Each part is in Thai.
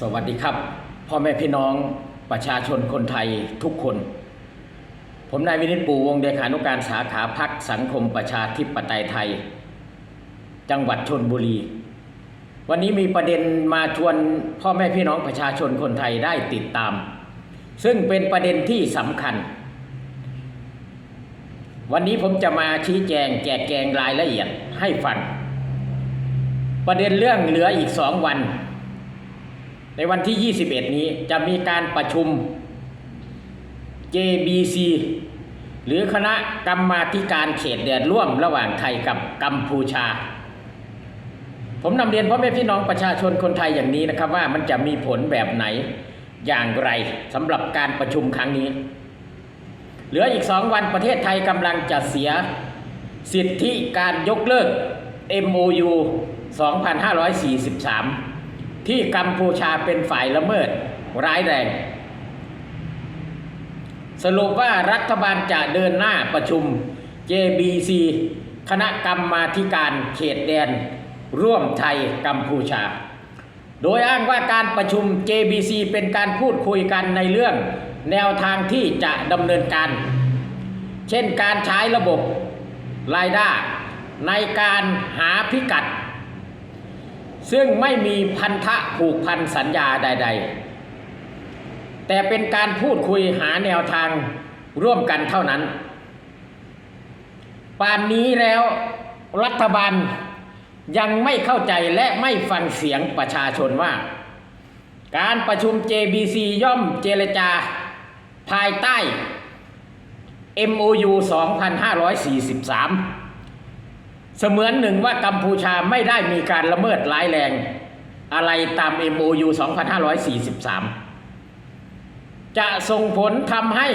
สวัสดีครับ พ่อแม่พี่น้องประชาชนคนไทยทุกคน ผมนายวินิจปูวงเลขานุการสาขาพักสังคมประชาธิปไตยไทย จังหวัดชนบุรี วันนี้มีประเด็นมาชวนพ่อแม่พี่น้องประชาชนคนไทยได้ติดตาม ซึ่งเป็นประเด็นที่สำคัญ วันนี้ผมจะมาชี้แจงแจกแจงรายละเอียดให้ฟังประเด็นเรื่องเหลืออีกสองวัน ในวันที่ 21 นี้จะมีการประชุม JBC หรือคณะกรรมาธิการเขตแดนร่วมระหว่างไทยกับกัมพูชา ผมนำเรียนพ่อแม่พี่น้องประชาชนคนไทยอย่างนี้นะครับว่ามันจะมีผลแบบไหนอย่างไรสำหรับการประชุมครั้งนี้ เหลืออีกสองวันประเทศไทยกำลังจะเสียสิทธิการยกเลิก MOU 2543 ที่กัมพูชาเป็นฝ่ายละเมิดร้ายแรง สรุปว่ารัฐบาลจะเดินหน้าประชุม JBC คณะกรรมาธิการเขตแดน ร่วมไทยกัมพูชา โดยอ้างว่าการประชุม JBC เป็นการพูดคุยกันในเรื่องแนวทางที่จะดำเนินการ เช่นการใช้ระบบรายได้ในการหาพิกัด ซึ่งไม่มีพันธะผูกพันสัญญาใด ๆ แต่เป็นการพูดคุยหาแนวทางร่วมกันเท่านั้น ป่านนี้แล้วรัฐบาลยังไม่เข้าใจและไม่ฟังเสียงประชาชนว่า การประชุม JBC ย่อมเจรจา ภายใต้ MOU 2543 เสมือนหนึ่งว่ากัมพูชาไม่ได้มีการละเมิดร้ายแรง อะไรตาม MOU 2543 จะส่งผลทำให้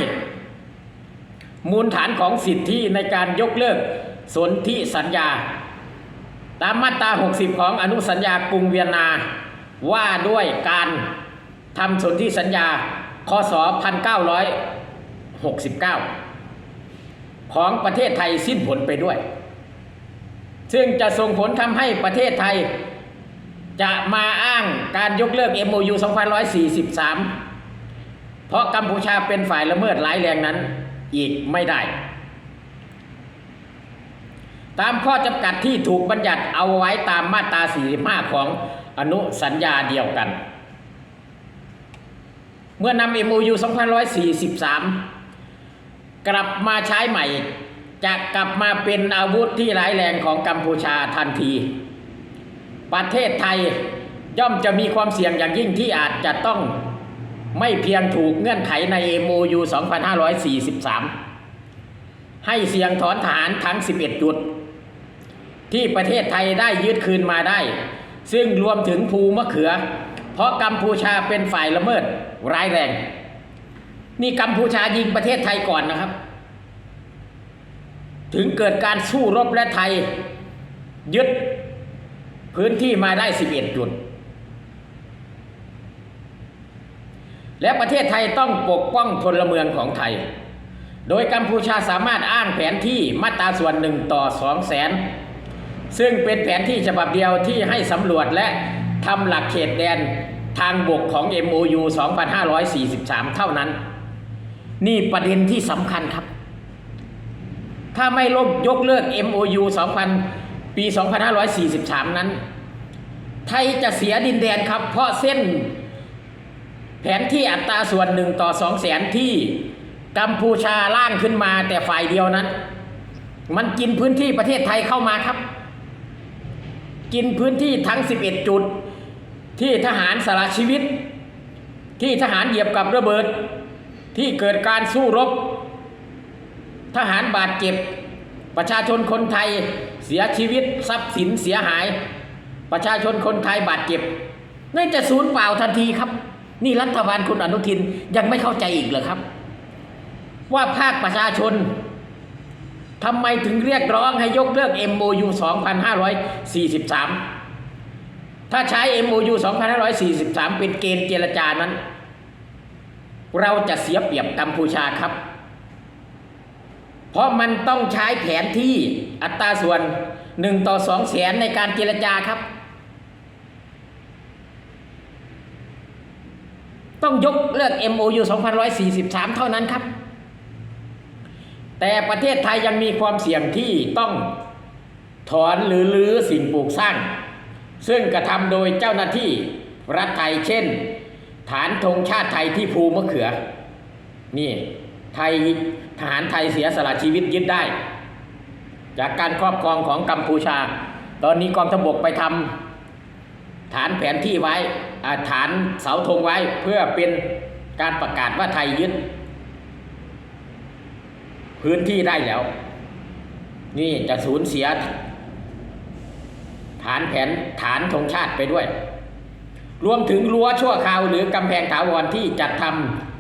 มูลฐานของสิทธิในการยกเลิกสนธิสัญญา ตามมาตรา 60 ของอนุสัญญากรุงเวียนนาว่าด้วยการทำสนธิสัญญาคศ1969 ของประเทศไทยสิ้นผลไปด้วย ซึ่งจะส่งผลทำให้ประเทศไทย จะมาอ้างการยกเลิก MOU 2543 เพราะกัมพูชาเป็นฝ่ายละเมิดร้ายแรงนั้นอีกไม่ได้ ตามข้อจำกัดที่ถูกบัญญัติเอาไว้ตามมาตรา 45 ของอนุสัญญาเดียวกัน เมื่อนำ MOU 2543 กลับมาใช้ใหม่ จะกลับมาเป็นอาวุธที่ร้ายแรงของกัมพูชาทันที ประเทศไทยย่อมจะมีความเสี่ยงอย่างยิ่งที่อาจจะต้องไม่เพียงถูกเงื่อนไขใน MOU 2543 ให้เสี่ยงถอนทหารทั้ง 11 จุด ที่ประเทศไทยได้ยึดคืนมาได้ ซึ่งรวมถึงภูมะเขือ เพราะกัมพูชาเป็นฝ่ายละเมิดร้ายแรง นี่กัมพูชายิงประเทศไทยก่อนนะครับ ถึงเกิดการสู้รบและไทย ยึดพื้นที่มาได้ 11 จุด และประเทศไทยต้องปกป้องพลเมืองของไทย โดยกัมพูชาสามารถอ้างแผนที่มาตราส่วนหนึ่งต่อสองแสนซึ่งเป็นแผนที่ฉบับเดียวที่ให้สำรวจและทำหลักเขตแดนทางบกของ MOU 2543 เท่านั้น นี่ประเด็นที่สำคัญครับ ถ้าไม่ลบยกเลิก MOU 2000 ปี 2543 นั้น ไทยจะเสียดินแดนครับ เพราะเส้น แผนที่อัตราส่วนหนึ่งต่อสองแสนที่กัมพูชาล่างขึ้นมาแต่ฝ่ายเดียวนั้น มันกินพื้นที่ประเทศไทยเข้ามาครับ กินพื้นที่ทั้ง 11 จุด ที่ทหารสละชีวิต ที่ทหารเหยียบกับระเบิด ที่เกิดการสู้รบ ทหารบาดเจ็บ ประชาชนคนไทยเสียชีวิตทรัพย์สินเสียหาย ประชาชนคนไทยบาดเจ็บนั่นจะสูญเปล่าทันทีครับ นี่รัฐบาลคุณอนุทินยังไม่เข้าใจอีกเหรอครับ ว่าภาคประชาชนทำไมถึงเรียกร้องให้ยกเลิก MOU 2543 ถ้าใช้ MOU 2543 เป็นเกณฑ์เจรจานั้น เราจะเสียเปรียบกัมพูชาครับ เพราะมันต้องใช้แผนที่อัตราส่วนหนึ่งต่อสองแสนในการเจรจาครับ ต้องยกเลิก MOU 2143 เท่านั้นครับ แต่ประเทศไทยยังมีความเสี่ยงที่ต้องถอนหรือรื้อสิ่งปลูกสร้าง ซึ่งกระทำโดยเจ้าหน้าที่รัฐไทยเช่น ฐานธงชาติไทยที่ภูมะเขือ นี่ไทย ทหารไทยเสียสละชีวิตยึดได้ จากการครอบครองของกัมพูชา ตอนนี้กองทัพบกไปทำฐานแผนที่ไว้ฐานเสาธงไว้เพื่อเป็นการประกาศว่าไทยยึด พื้นที่ได้แล้ว นี่จะสูญเสีย ฐานแผนฐานธงชาติไปด้วย รวมถึงรั้วชั่วคราวหรือกำแพงถาวรที่จัดท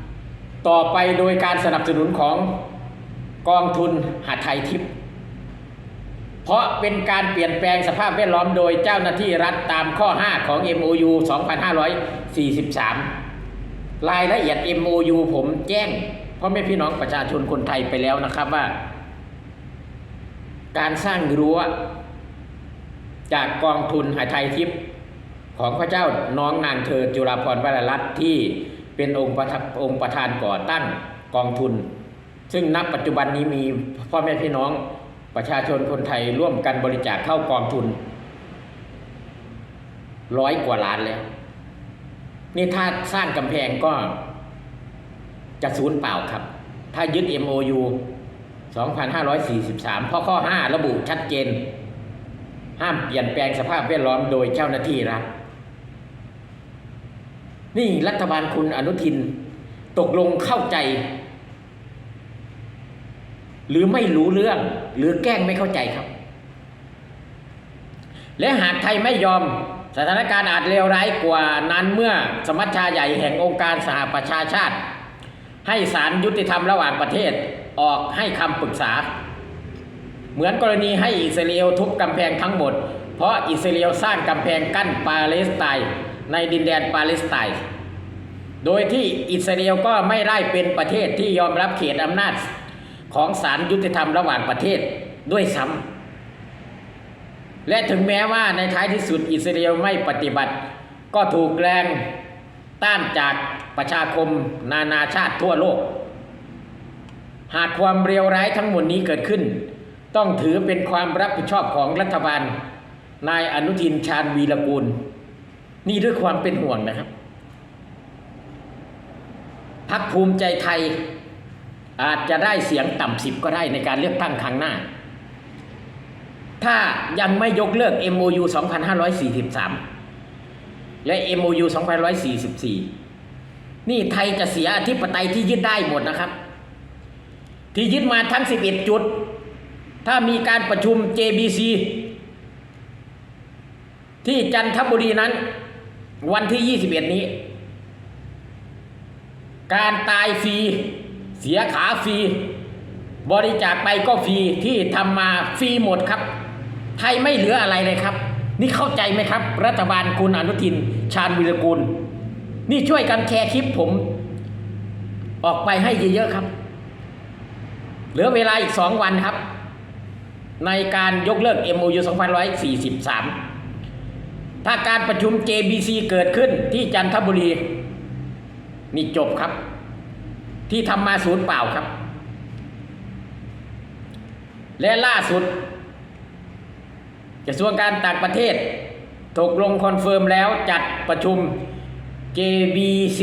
ำต่อไปโดยการสนับสนุนของ กองทุนหาไทยทิพย์เพราะเป็นการเปลี่ยนแปลงสภาพแวดล้อมโดยเจ้าหน้าที่รัฐตามข้อ 5 ของ MOU 2543 รายละเอียด MOU ผมแจ้งพ่อแม่พี่น้องประชาชนคนไทยไปแล้วนะครับว่า การสร้างรั้วจากกองทุนหาไทยทิพย์ของพระเจ้าน้องนางเธอจุฬาภรณ์วรรัตน์ที่เป็นองค์ประองค์ประธานก่อตั้งกองทุน ซึ่งนับปัจจุบันนี้มีพ่อแม่พี่น้องประชาชนคนไทยร่วมกันบริจาคเข้ากองทุนร้อยกว่าล้านแล้ว นี่ถ้าสร้างกำแพงก็จะสูญเปล่าครับ ถ้ายึด MOU 2543 เพราะข้อ 5 ระบุชัดเจน ห้ามเปลี่ยนแปลงสภาพแวดล้อมโดยเจ้าหน้าที่รัฐนี่รัฐบาลคุณอนุทิน ตกลงเข้าใจ หรือไม่รู้เรื่อง หรือแกล้งไม่เข้าใจครับ และหากไทยไม่ยอมสถานการณ์อาจเลวร้ายกว่านั้นเมื่อสมัชชาใหญ่แห่งองค์การสหประชาชาติ ให้สารยุติธรรมระหว่างประเทศออกให้คำปรึกษา เหมือนกรณีให้อิสราเอลทุบกำแพงทั้งหมด เพราะอิสราเอลสร้างกำแพงกั้นปาเลสไตน์ในดินแดนปาเลสไตน์โดยที่อิสราเอลก็ไม่ได้เป็นประเทศที่ยอมรับเขตอำนาจ ของศาลยุติธรรมระหว่างประเทศด้วยซ้ำและถึงแม้ว่าในท้ายที่สุดอิสราเอลไม่ปฏิบัติ ก็ถูกแรงต้านจากประชาคมนานาชาติทั่วโลก หากความเรียวร้ายทั้งหมดนี้เกิดขึ้น ต้องถือเป็นความรับผิดชอบของรัฐบาล นายอนุทินชาญวีรกูล นี่ด้วยความเป็นห่วงนะครับพักภูมิใจไทย อาจจะได้เสียงต่ำสิบก็ได้ในการเลือกตั้งครั้งหน้า ถ้ายังไม่ยกเลิก MOU 2543 และ MOU 2544 นี่ไทยจะเสียอธิปไตยที่ยึดได้หมดนะครับ ที่ยึดมาทั้ง 11 จุด ถ้ามีการประชุม JBC ที่จันทบุรีนั้น วันที่ 21 นี้ การตายฟรี เสียขาฟรี บริจาคไปก็ฟรีที่ทำมาฟรีหมดครับ ไทยไม่เหลืออะไรเลยครับ นี่เข้าใจไหมครับ รัฐบาลคุณอนุทิน ชาญวิรกูล นี่ช่วยกันแชร์คลิปผม ออกไปให้เยอะๆครับ เหลือเวลาอีกสองวันครับ ในการยกเลิก MOU 2143 ถ้าการประชุม JBC เกิดขึ้นที่จันทบุรีนี่จบครับ ที่ทำมาศูนย์เปล่าครับ และล่าสุดกระทรวงการต่างประเทศตกลงคอนเฟิร์มแล้วจัดประชุม JBC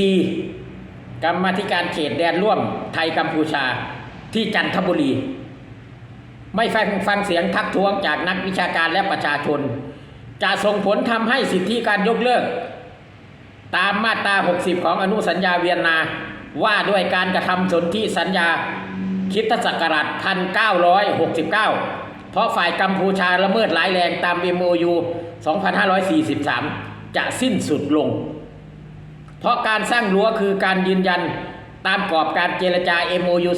กรรมธิการเขตแดนร่วมไทยกัมพูชาที่จันทบุรี ไม่ฟังฟังเสียงทักท้วงจากนักวิชาการและประชาชน จะส่งผลทำให้สิทธิการยกเลิก ตามมาตรา 60 ของอนุสัญญาเวียนนา ว่าด้วยการกระทำสนธิสัญญาคิดศักราช1969 เพราะฝ่ายกัมพูชาละเมิดร้ายแรงตาม MOU 2543 จะสิ้นสุดลง เพราะการสร้างรั้วคือการยืนยันตามกรอบการเจรจา MOU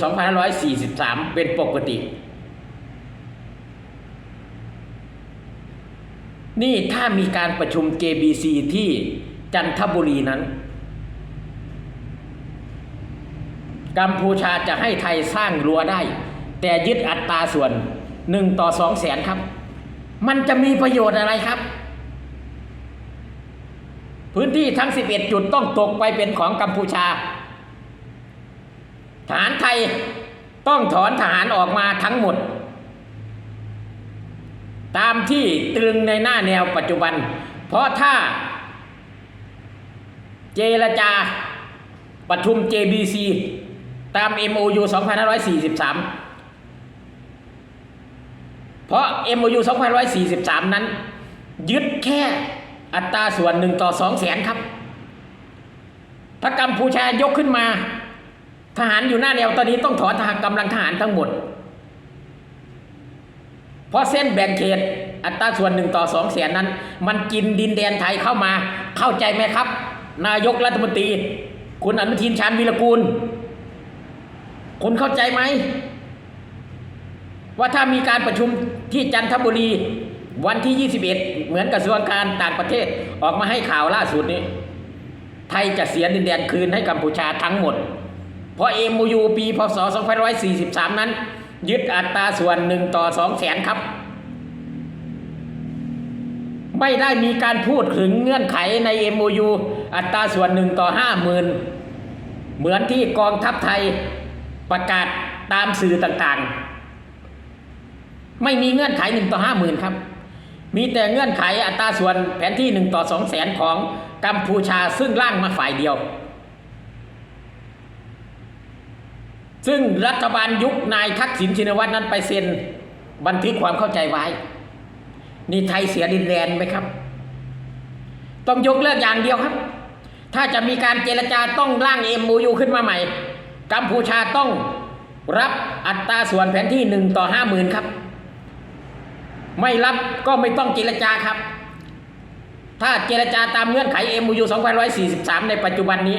2543 เป็นปกติ นี่ถ้ามีการประชุม JBC ที่จันทบุรีนั้น กัมพูชาจะให้ไทยสร้างรั้วได้ แต่ยึดอัตราส่วนหนึ่งต่อสองแสนครับ มันจะมีประโยชน์อะไรครับ พื้นที่ทั้ง 11 จุดต้องตกไปเป็นของกัมพูชาทหารไทยต้องถอนทหารออกมาทั้งหมด ตามที่ตรึงในหน้าแนวปัจจุบัน เพราะถ้า เจรจาประชุม JBC ตาม MOU 2543 เพราะ MOU 2543 นั้น ยึดแค่อัตราส่วนหนึ่งต่อสองแสนครับถ้ากัมพูชายกขึ้นมา ทหารอยู่หน้าแนวตอนนี้ต้องถอนทหารกำลังทหารทั้งหมด เพราะเส้นแบ่งเขตอัตราส่วนหนึ่งต่อสองแสนนั้น มันกินดินแดนไทยเข้ามาเข้าใจไหมครับ นายกรัฐมนตรี คุณอนุทินชาญวีรกูล คุณเข้าใจไหม ว่าถ้ามีการประชุมที่จันทบุรี วันที่ 21 เหมือนกระทรวงการต่างประเทศออกมาให้ข่าวล่าสุดนี้ ไทยจะเสียดินแดนคืนให้กัมพูชาทั้งหมด เพราะ MOU ปีพศ2543 นั้น ยึดอัตราส่วนหนึ่งต่อสองแสนครับ ไม่ได้มีการพูดถึงเงื่อนไขใน MOU อัตราส่วนหนึ่งต่อห้าหมื่นเหมือนที่กองทัพไทย ประกาศตามสื่อต่างๆ ไม่มีเงื่อนไขหนึ่งต่อห้าหมื่นครับ มีแต่เงื่อนไขอัตราส่วนแผนที่หนึ่งต่อสองแสนของกัมพูชาซึ่งร่างมาฝ่ายเดียว ซึ่งรัฐบาลยุคนายทักษิณชินวัตรนั้นไปเซ็นบันทึกความเข้าใจไว้ นี่ไทยเสียดินแดนไหมครับ ต้องยกเลิกอย่างเดียวครับ ถ้าจะมีการเจรจาต้องร่างเอ็มยูขึ้นมาใหม่ กัมพูชาต้องรับอัตราส่วนแผนที่หนึ่งต่อห้าหมื่นครับ ไม่รับก็ไม่ต้องเจรจาครับ ถ้าเจรจาตามเงื่อนไข MOU 2143 ในปัจจุบันนี้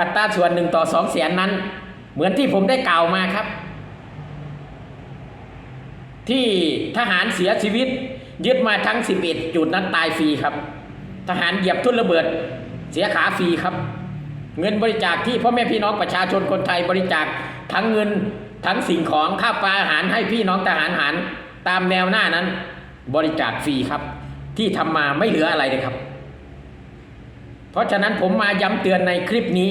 อัตราส่วนหนึ่งต่อสองแสนนั้น เหมือนที่ผมได้กล่าวมาครับ ที่ทหารเสียชีวิต ยึดมาทั้ง 11 จุดนั้นตายฟรีครับ ทหารเหยียบทุ่นระเบิดเสียขาฟรีครับ เงินบริจาคที่พ่อแม่พี่น้องประชาชนคนไทยบริจาคทั้งเงินทั้งสิ่งของข้าวปลาอาหารให้พี่น้องทหารหารตามแนวหน้านั้น บริจาคฟรีครับ ที่ทำมาไม่เหลืออะไรเลยครับ เพราะฉะนั้นผมมาย้ำเตือนในคลิปนี้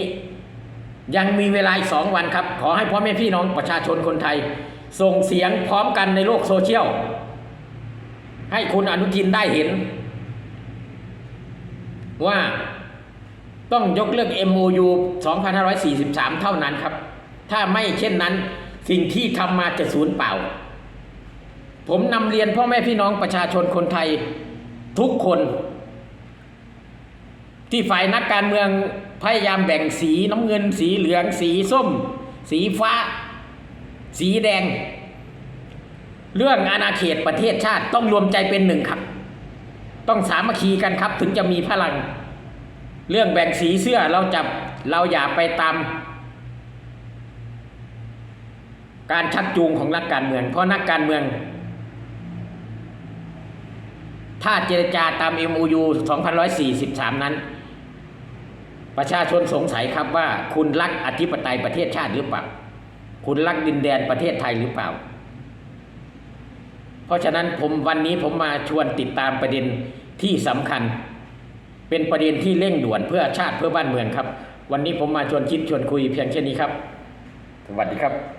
ยังมีเวลาสองวันครับ ขอให้พ่อแม่พี่น้องประชาชนคนไทย ส่งเสียงพร้อมกันในโลกโซเชียลให้คุณอนุทินได้เห็น ว่า ต้องยกเลิก MOU 2543 เท่านั้นครับ ถ้าไม่เช่นนั้นสิ่งที่ทำมาจะสูญเปล่า ผมนำเรียนพ่อแม่พี่น้องประชาชนคนไทยทุกคน ที่ฝ่ายนักการเมืองพยายามแบ่งสีน้ำเงิน สีเหลือง สีส้ม สีฟ้า สีแดง เรื่องอาณาเขตประเทศชาติต้องรวมใจเป็นหนึ่งครับ ต้องสามัคคีกันครับถึงจะมีพลัง เรื่องแบ่งสีเสื้อเราจับเราอย่าไปตามการชักจูงของนักการเมือง เพราะนักการเมือง ถ้าเจรจาตาม MOU 2143 นั้น ประชาชนสงสัยครับว่าคุณรักอธิปไตยประเทศชาติหรือเปล่า คุณรักดินแดนประเทศไทยหรือเปล่า เพราะฉะนั้นผมวันนี้ผมมาชวนติดตามประเด็นที่สำคัญ เป็นประเด็นที่เร่งด่วนเพื่อชาติเพื่อบ้านเมืองครับ วันนี้ผมมาชวนคิดชวนคุยเพียงแค่นี้ครับ สวัสดีครับ